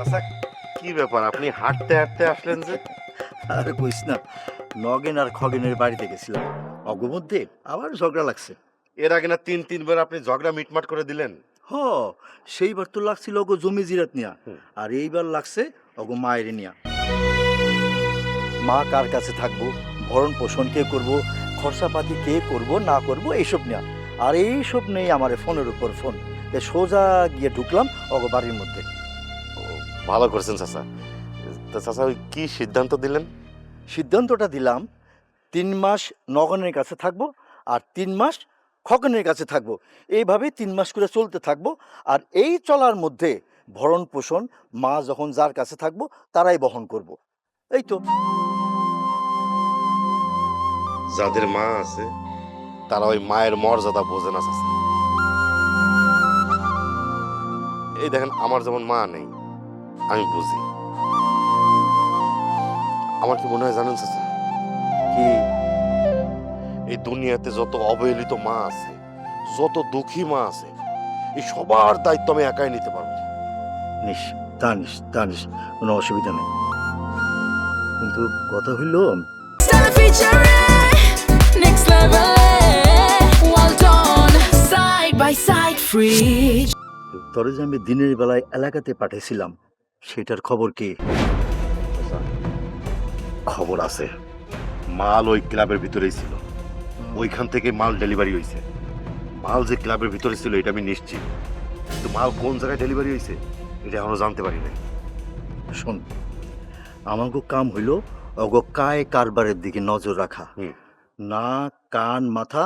চাচা কি ব্যাপার? আপনি হাঁটতে হাঁটতে আসলেন যে? আর কইস না নগেন আর খগেনের বাড়িতে গেছিলাম। অগমধ্যে আবার ঝগড়া লাগছে। এর আগে না তিন তিনবার আপনি ঝগড়া মিটমাট করে দিলেন? হ সেইবার তো লাগছিল অগো জমি জিরাত নিয়া। আর এইবার লাগছে অগো মায়ের নিয়া। মা কার কাছে থাকব? ভরণ পোষণ কে করব? খরচাপাতি কে করব না করব? এইসব নেয়া। আর এইসব নেই আমার ফোনের উপর ফোন। সোজা গিয়ে ঢুকলাম অগো বাড়ির মধ্যে। ভালো করেছেন চাচা। তা চাচা ওই কি সিদ্ধান্ত দিলেন? সিদ্ধান্তটা দিলাম তিন মাস নগনের কাছে থাকব আর তিন মাস খগনের কাছে থাকব। এইভাবে তিন মাস করে চলতে থাকব আর এই চলার মধ্যে ভরণ পোষণ মা যখন যার কাছে থাকব তারাই বহন করব। এই তো। যাদের মা আছে তারা ওই মায়ের মর্যাদা বোঝে না চাচা। এই দেখেন আমার যেমন মা নেই আমি বুঝি। আমার কি মনে হয় জানেন চাচা? কি এই দুনিয়াতে যত অবহেলিত মা আছে যত দুঃখী মা আছে এই সবার দায়িত্ব আমি একাই নিতে পারব। নিস তা নিস তা নিস কোনো অসুবিধা নেই। কিন্তু কথা হইল. তরে যে আমি দিনের বেলায় এলাকাতে পাঠিয়েছিলাম সেটার খবর কি? খবর আছে। মাল ওই ক্লাবের ভিতরেই ছিল। ওইখান থেকে মাল ডেলিভারি হয়েছে মাল যে ক্লাবের ভিতরে ছিল এটা আমি নিশ্চিত। কিন্তু মাল কোন জায়গায় ডেলিভারি হয়েছে এটা এখনও জানতে পারি নাই। শোন আমাকে কাম হইল অগ কায় কারবারের দিকে নজর রাখা। না কান মাথা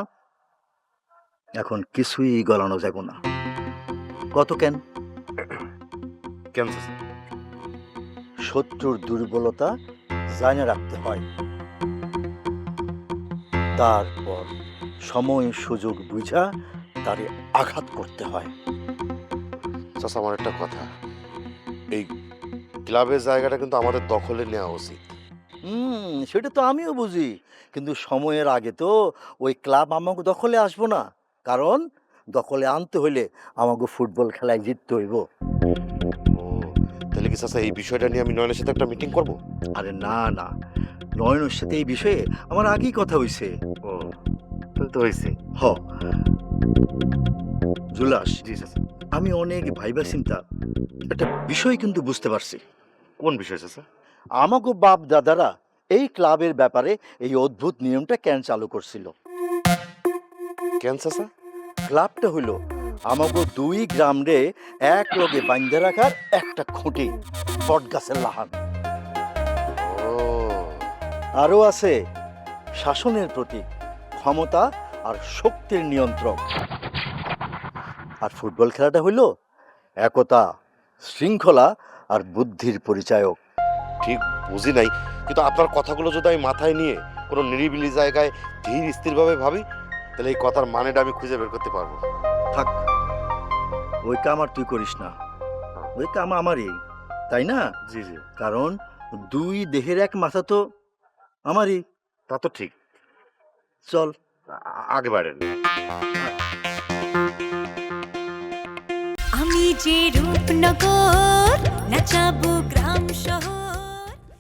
এখন কিছুই গলানো যাব না। কত কেন? কেন? শত্রুর দুর্বলতা জানে রাখতে হয়। তারপর সময় সুযোগ বুঝা তারে আঘাত করতে হয়। চাচা আমার একটা কথা। এই ক্লাবের জায়গাটা কিন্তু আমাদের দখলে নেওয়া উচিত। হুম সেটা তো আমিও বুঝি। কিন্তু সময়ের আগে তো ওই ক্লাব আমাকে দখলে আসব না। কারণ দখলে আনতে হইলে আমাকে ফুটবল খেলায় জিততে হইব। তাহলে কি চাচা এই বিষয়টা নিয়ে আমি নয়নের সাথে একটা মিটিং করব? আরে না না। নয়নের সাথে এই বিষয়ে আমার আগেই কথা হইছে। ও তো হয়েছে হ। জুলাস জি আমি অনেক ভাইবা চিন্তা। একটা বিষয় কিন্তু বুঝতে পারছি। কোন বিষয় চাচা আমাকে বাপ দাদারা এই ক্লাবের ব্যাপারে এই অদ্ভুত নিয়মটা কেন চালু করছিল? কেন চাচা ক্লাবটা হইল আমাকে দুই গ্রাম রে এক লগে বান্ধে রাখার একটা খুঁটি বট গাছের লাহান আরও আছে শাসনের প্রতীক, ক্ষমতা আর শক্তির নিয়ন্ত্রক। আর ফুটবল খেলাটা হইল একতা, শৃঙ্খলা আর বুদ্ধির পরিচায়ক। ঠিক বুঝি নাই, কিন্তু আপনার কথাগুলো যদি আমি মাথায় নিয়ে কোনো নিরিবিলি জায়গায় ধীর স্থিরভাবে ভাবি তাহলে এই কথার মানেটা আমি খুঁজে বের করতে পারব। থাক ওই কাম আর তুই করিস না। ওই কাম আমারই তাই না? জি জি। কারণ দুই দেহের এক মাথা তো আমারই। তা তো ঠিক। চল। আগে বাড়েন। আমি যে রূপনগর নাচাবো গ্রাম শহর।